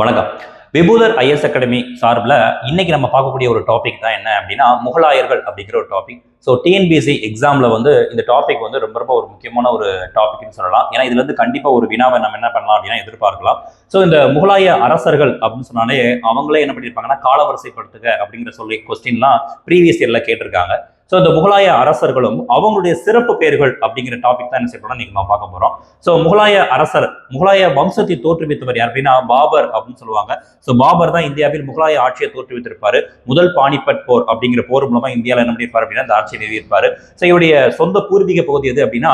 வணக்கம். விபூதர் IS academy சார்பில் இன்னைக்கு நம்ம பார்க்கக்கூடிய ஒரு டாபிக் தான் என்ன அப்படின்னா முகலாயர்கள் அப்படிங்கிற ஒரு டாபிக் ஸோ டிஎன்பிஎஸ்சி எக்ஸாமில் வந்து இந்த டாபிக் வந்து ரொம்ப ரொம்ப ஒரு முக்கியமான ஒரு டாபிக்னு சொல்லலாம். ஏன்னா இதுல இருந்து கண்டிப்பாக ஒரு வினாவை நம்ம என்ன பண்ணலாம் அப்படின்னா எதிர்பார்க்கலாம். ஸோ இந்த முகலாய அரசர்கள் அப்படின்னு சொன்னாலே அவங்களே என்ன பண்ணியிருப்பாங்கன்னா காலவரிசைப்படுத்துக அப்படிங்கிற சொல்லி கொஸ்டின்லாம் ப்ரீவியஸ் இயரில் கேட்டிருக்காங்க. ஸோ இந்த முகலாய அரசர்களும் அவங்களுடைய சிறப்பு பெயர்கள் அப்படிங்கிற டாபிக் தான் என்ன செய்யணும் இன்னைக்கு நம்ம பார்க்க போகிறோம் ஸோ முகலாய அரசர் முகலாய வம்சத்தை தோற்றுவித்தவர் யார் அப்படின்னா பாபர் அப்படின்னு சொல்லுவாங்க. ஸோ பாபர் தான் இந்தியாவில் முகலாய ஆட்சியை தோற்றுவித்திருப்பார். முதல் பாணிபட் போர் அப்படிங்கிற போர் மூலமாக இந்தியாவில் என்ன பண்ணியிருப்பார் அப்படின்னா இந்த ஆட்சியை நிறுவியிருப்பார். ஸோ இவருடைய சொந்த பூர்வீக பகுதி எது அப்படின்னா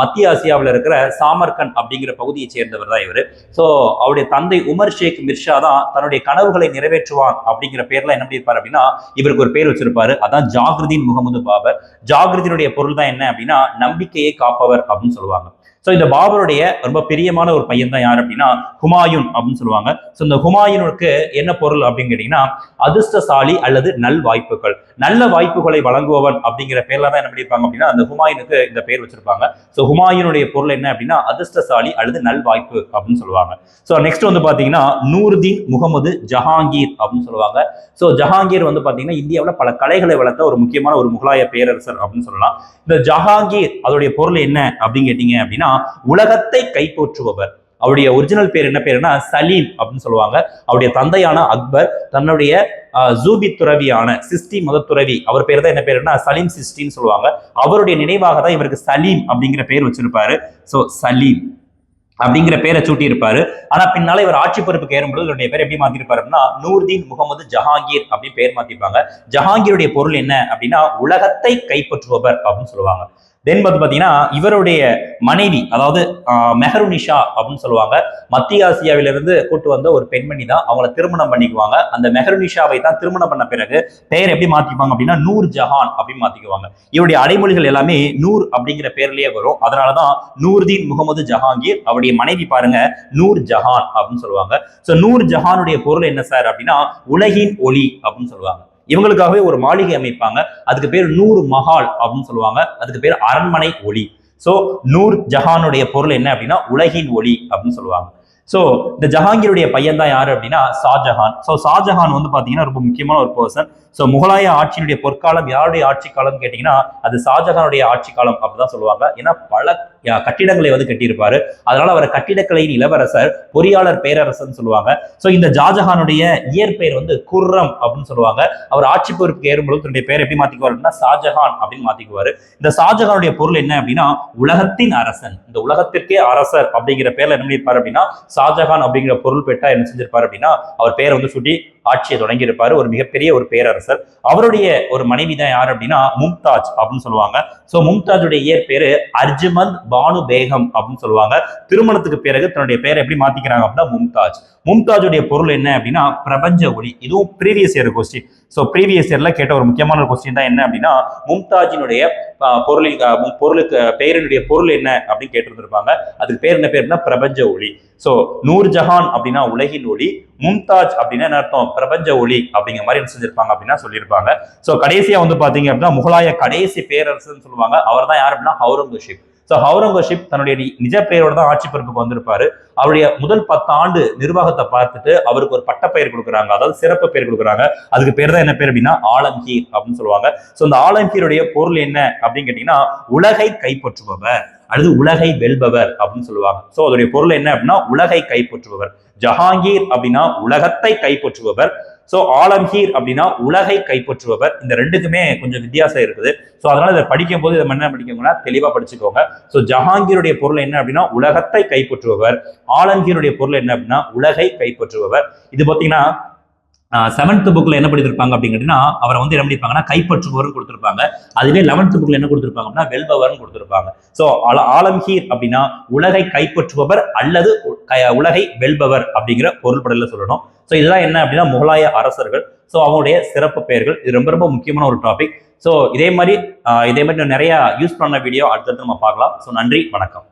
மத்திய ஆசியாவில் இருக்கிற சாமர்கண்ட் அப்படிங்கிற பகுதியை சேர்ந்தவர் தான் இவர். ஸோ அவருடைய தந்தை உமர் ஷேக் மிர்ஷா தான் தன்னுடைய கனவுகளை நிறைவேற்றுவான் அப்படிங்கிற பேர்ல என்ன பண்ணியிருப்பார் அப்படின்னா இவருக்கு ஒரு பேர் வச்சிருப்பாரு. அதான் ஜாகிருதீன் முகமது பாபர். ஜாகிருதீனுடைய பொருள் தான் என்ன அப்படின்னா நம்பிக்கையை காப்பவர் அப்படின்னு சொல்லுவாங்க. ஸோ இந்த பாபருடைய ரொம்ப பிரியமான ஒரு பையன் தான் யார் அப்படின்னா ஹுமாயூன் அப்படின்னு சொல்லுவாங்க. ஸோ இந்த ஹுமாயூனுக்கு என்ன பொருள் அப்படின்னு கேட்டீங்கன்னா அதிர்ஷ்டசாலி அல்லது நல் வாய்ப்புகள். நல்ல வாய்ப்புகளை வழங்குபவன் அப்படிங்கிற பேர்ல தான் என்ன பண்ணியிருப்பாங்க அப்படின்னா அந்த ஹுமாயூனுக்கு இந்த பேர் வச்சிருப்பாங்க. ஸோ ஹுமாயூனுடைய பொருள் என்ன அப்படின்னா அதிர்ஷ்டசாலி அல்லது நல் வாய்ப்பு அப்படின்னு சொல்லுவாங்க. ஸோ நெக்ஸ்ட் வந்து பார்த்தீங்கன்னா நூர்தீன் முகமது ஜஹாங்கீர் அப்படின்னு சொல்லுவாங்க. ஸோ ஜஹாங்கீர் வந்து பார்த்தீங்கன்னா இந்தியாவில் பல கலைகளை வளர்த்த ஒரு முக்கியமான ஒரு முகலாய பேரரசர் அப்படின்னு சொல்லலாம். இந்த ஜஹாங்கீர் அதோடைய பொருள் என்ன அப்படின்னு கேட்டீங்க அப்படின்னா உலகத்தை கைப்பற்றுபவர். அவருடைய ஒரிஜினல் பேர் என்ன பேருன்னா சலீம் அப்படின்னு சொல்லுவாங்க. அவருடைய தந்தையான அக்பர் தன்னுடைய ஜூபி துறவியான சிஸ்டி மத துறவி அவர் பேர் தான் என்ன பேருன்னா சலீம் சிஸ்டின்னு சொல்லுவாங்க. அவருடைய நினைவாக தான் இவருக்கு சலீம் அப்படிங்கிற பேர் வச்சிருப்பாரு. ஸோ சலீம் அப்படிங்கிற பேரை சூட்டி இருப்பாரு ஆனா பின்னால இவர் ஆட்சி பொறுப்புக்கு ஏறும்போது இவருடைய பேர் எப்படி மாத்திருப்பாரு அப்படின்னா நூர்தீன் முகமது ஜஹாங்கீர் அப்படின்னு பேர் மாத்திருப்பாங்க. ஜஹாங்கீருடைய பொருள் என்ன அப்படின்னா உலகத்தை கைப்பற்றுபவர் அப்படின்னு சொல்லுவாங்க. தென் வந்து பாத்தீங்கன்னா இவருடைய மனைவி அதாவது மெஹருனிஷா அப்படின்னு சொல்லுவாங்க. மத்திய ஆசியாவிலிருந்து கூட்டு வந்த ஒரு பெண்மணி தான். அவங்கள திருமணம் பண்ணிக்குவாங்க. அந்த மெஹருனிஷாவை தான் திருமணம் பண்ண பிறகு பெயர் எப்படி மாத்திப்பாங்க அப்படின்னா நூர் ஜஹான் அப்படின்னு மாத்திக்குவாங்க. இவருடைய அடைமொழிகள் எல்லாமே நூர் அப்படிங்கிற பேர்லயே வரும். அதனாலதான் நூர்தீன் முகமது ஜஹாங்கீர் அவருடைய மனைவி பாருங்க நூர் ஜஹான் அப்படின்னு சொல்லுவாங்க. சோ நூர் ஜஹானுடைய பொருள் என்ன சார் அப்படின்னா உலகின் ஒளி அப்படின்னு சொல்லுவாங்க. இவங்களுக்காகவே ஒரு மாளிகை அமைப்பாங்க. அதுக்கு பேர் நூர் மஹால் அப்படின்னு சொல்லுவாங்க. அதுக்கு பேர் அரண்மனை ஒளி. சோ நூர் ஜஹானுடைய பொருள் என்ன அப்படின்னா உலகின் ஒளி அப்படின்னு சொல்லுவாங்க. சோ இந்த ஜஹாங்கீருடைய பையன் தான் யாரு அப்படின்னா ஷாஜஹான். சோ ஷாஜஹான் வந்து பாத்தீங்கன்னா ரொம்ப முக்கியமான ஒரு பர்சன் சோ முகலாய ஆட்சியினுடைய பொற்காலம் யாருடைய ஆட்சி காலம் கேட்டீங்கன்னா அது ஷாஜஹானுடைய ஆட்சி காலம் அப்படிதான் சொல்லுவாங்க. ஏன்னா பல கட்டிடங்களை வந்து கட்டியிருப்பாரு. அதனால அவர் கட்டிடக்கலையின் இளவரசர் பொறியாளர் பேரரசன் சொல்லுவாங்க. சோ இந்த ஷாஜஹானுடைய இயற்பெயர் வந்து குர்ரம் அப்படின்னு சொல்லுவாங்க. அவர் ஆட்சி பொறுப்புக்கு ஏறும்போது தன்னுடைய பேர் எப்படி மாத்திக்குவார் அப்படின்னா ஷாஜஹான் அப்படின்னு மாத்திக்குவாரு. இந்த ஷாஜஹானுடைய பொருள் என்ன அப்படின்னா உலகத்தின் அரசன். இந்த உலகத்திற்கே அரசர் அப்படிங்கிற பேர்ல என்ன பண்ணியிருப்பாரு அப்படின்னா ஷாஜஹான் அப்படிங்கிற பொருள் பெற்றா என்ன செஞ்சிருப்பாரு அப்படின்னா அவர் பேரை வந்து சுட்டி ஆட்சியை தொடங்கியிருப்பார். ஒரு மிகப்பெரிய ஒரு பேரரசர். அவருடைய ஒரு மனைவி தான் யார் அப்படின்னா மும்தாஜ் அப்படின்னு சொல்லுவாங்க. சோ மும்தாஜுடைய இயற்பேரு அர்ஜுமந்த் பானு பேகம் அப்படின்னு சொல்லுவாங்க. திருமணத்துக்கு பிறகு தன்னுடைய பேரை எப்படி மாத்திக்கிறாங்க அப்படின்னா மும்தாஜ். மும்தாஜுடைய பொருள் என்ன அப்படின்னா பிரபஞ்ச ஒளி. இதுவும் previous year question so previous இயர்ல கேட்ட ஒரு முக்கியமான ஒரு கொஸ்டின் தான் என்ன அப்படின்னா மும்தாஜினுடைய ஆஹ், பொருளின் பொருளுக்கு பெயரினுடைய பொருள் என்ன அப்படின்னு கேட்டிருந்திருப்பாங்க. அதுக்கு பேர் என்ன பேர்னா பிரபஞ்ச ஒளி. ஸோ நூர் ஜஹான் அப்படின்னா உலகின் ஒளி. மும்தாஜ் அப்படின்னா என்ன அர்த்தம்? பிரபஞ்ச ஒளி அப்படிங்கிற மாதிரி என்ன செஞ்சிருப்பாங்க அப்படின்னா சொல்லியிருப்பாங்க. ஸோ கடைசியாக வந்து பார்த்தீங்க அப்படின்னா முகலாய கடைசி பேரரசுன்னு சொல்லுவாங்க. அவர் தான் யார் அப்படின்னா? ஹவுரங்கசீப் ஸோ ஹவுரங்கசீப் தன்னுடைய நிஜ பெயரோட தான் ஆட்சி பொறுப்புக்கு வந்திருப்பாரு. அவருடைய முதல் பத்து ஆண்டு நிர்வாகத்தை பார்த்துட்டு அவருக்கு ஒரு பட்டப்பெயர் கொடுக்குறாங்க. அதாவது சிறப்பு பெயர் கொடுக்குறாங்க. அதுக்கு பேர் தான் என்ன பேர் அப்படின்னா ஆலம்கீர் அப்படின்னு சொல்லுவாங்க. ஸோ இந்த ஆலம்கீருடைய பொருள் என்ன அப்படின்னு கேட்டீங்கன்னா உலகை கைப்பற்றுபவர். அல்லது உலகை வெல்பவர் அப்படின்னு சொல்லுவாங்க. ஸோ அதோடைய பொருள் என்ன அப்படின்னா உலகை கைப்பற்றுபவர். ஜஹாங்கீர் அப்படின்னா உலகத்தை கைப்பற்றுபவர். ஸோ ஆலம்கீர் அப்படின்னா உலகை கைப்பற்றுபவர். இந்த ரெண்டுக்குமே கொஞ்சம் வித்தியாசம் இருக்குது. ஸோ அதனால இதை படிக்கும் போது இதை என்ன படிக்கணும்னா தெளிவாக படிச்சுக்கோங்க. ஸோ ஜஹாங்கீருடைய பொருள் என்ன அப்படின்னா உலகத்தை கைப்பற்றுபவர். ஆலம்கீருடைய பொருள் என்ன அப்படின்னா உலகை கைப்பற்றுபவர். இது பார்த்தீங்கன்னா செவன்த் புக்ல என்ன படித்திருப்பாங்க அப்படின்னு அவரை வந்து என்ன பண்ணிருப்பாங்கன்னா கைப்பற்றுபவர்னு கொடுத்திருப்பாங்க. அதுவே லெவன்த் புக்ல என்ன கொடுத்திருப்பாங்க அப்படின்னா வெல்பவர்னு கொடுத்திருப்பாங்க. ஸோ ஆலம்ஹீர் அப்படின்னா உலகை கைப்பற்றுபவர் அல்லது உலகை வெல்பவர் அப்படிங்கிற பொருள்படல சொல்லணும். ஸோ இதெல்லாம் என்ன அப்படின்னா முகலாய அரசர்கள். ஸோ அவங்களுடைய சிறப்பு பெயர்கள். இது ரொம்ப ரொம்ப முக்கியமான ஒரு டாபிக் ஸோ இதே மாதிரி இதே மாதிரி இன்னும் நிறைய யூஸ் பண்ண வீடியோ அடுத்தடுத்து நம்ம பார்க்கலாம். ஸோ நன்றி வணக்கம்.